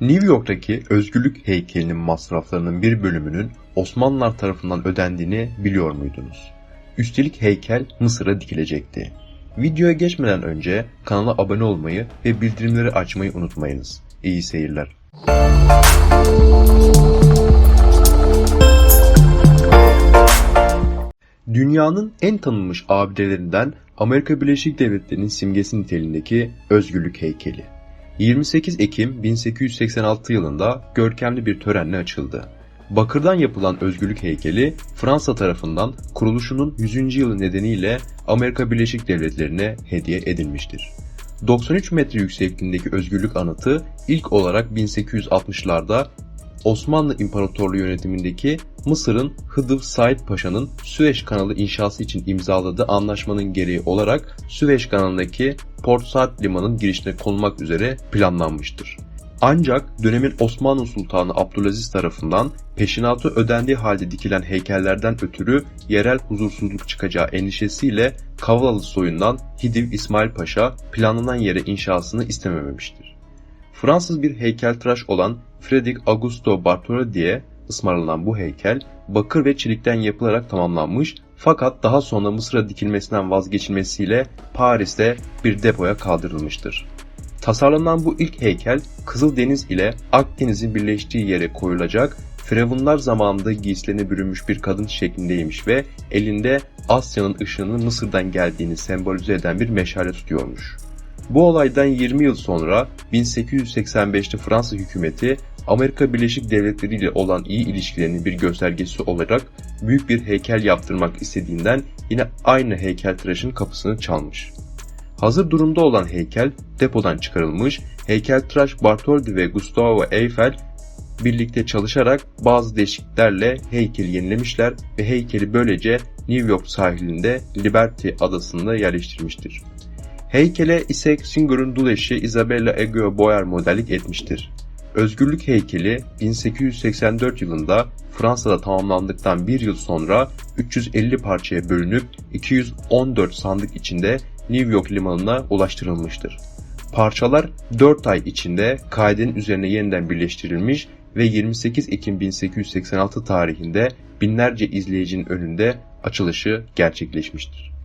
New York'taki özgürlük heykelinin masraflarının bir bölümünün Osmanlılar tarafından ödendiğini biliyor muydunuz? Üstelik heykel Mısır'a dikilecekti. Videoya geçmeden önce kanala abone olmayı ve bildirimleri açmayı unutmayınız. İyi seyirler. Dünyanın en tanınmış abidelerinden Amerika Birleşik Devletleri'nin simgesi niteliğindeki özgürlük heykeli. 28 Ekim 1886 yılında görkemli bir törenle açıldı. Bakırdan yapılan özgürlük heykeli Fransa tarafından kuruluşunun 100. yılı nedeniyle Amerika Birleşik Devletleri'ne hediye edilmiştir. 93 metre yüksekliğindeki özgürlük anıtı ilk olarak 1860'larda Osmanlı İmparatorluğu yönetimindeki Mısır'ın Hıdıv Said Paşa'nın Süveyş kanalı inşası için imzaladığı anlaşmanın gereği olarak Süveyş kanalındaki Port Said limanının girişine konulmak üzere planlanmıştır. Ancak dönemin Osmanlı Sultanı Abdülaziz tarafından peşinatı ödendiği halde dikilen heykellerden ötürü yerel huzursuzluk çıkacağı endişesiyle Kavalalı soyundan Hidiv İsmail Paşa planlanan yere inşasını istemememiştir. Fransız bir heykeltıraş olan Frederic Augusto Bartholdi'ye ısmarlanan bu heykel bakır ve çelikten yapılarak tamamlanmış fakat daha sonra Mısır'a dikilmesinden vazgeçilmesiyle Paris'te bir depoya kaldırılmıştır. Tasarlanan bu ilk heykel Kızıldeniz ile Akdeniz'in birleştiği yere koyulacak Firavunlar zamanında giysilerine bürünmüş bir kadın şeklindeymiş ve elinde Asya'nın ışığının Mısır'dan geldiğini sembolize eden bir meşale tutuyormuş. Bu olaydan 20 yıl sonra 1885'te Fransa hükümeti Amerika Birleşik Devletleri ile olan iyi ilişkilerinin bir göstergesi olarak büyük bir heykel yaptırmak istediğinden yine aynı heykeltıraşın kapısını çalmış. Hazır durumda olan heykel depodan çıkarılmış, heykeltıraş Bartholdi ve Gustavo Eiffel birlikte çalışarak bazı değişikliklerle heykeli yenilemişler ve heykeli böylece New York sahilinde Liberty adasında yerleştirmiştir. Heykele ise Singer'ın dul Isabella Ego Boyer modellik etmiştir. Özgürlük heykeli 1884 yılında Fransa'da tamamlandıktan bir yıl sonra 350 parçaya bölünüp 214 sandık içinde New York limanına ulaştırılmıştır. Parçalar 4 ay içinde kaidenin üzerine yeniden birleştirilmiş ve 28 Ekim 1886 tarihinde binlerce izleyicinin önünde açılışı gerçekleşmiştir.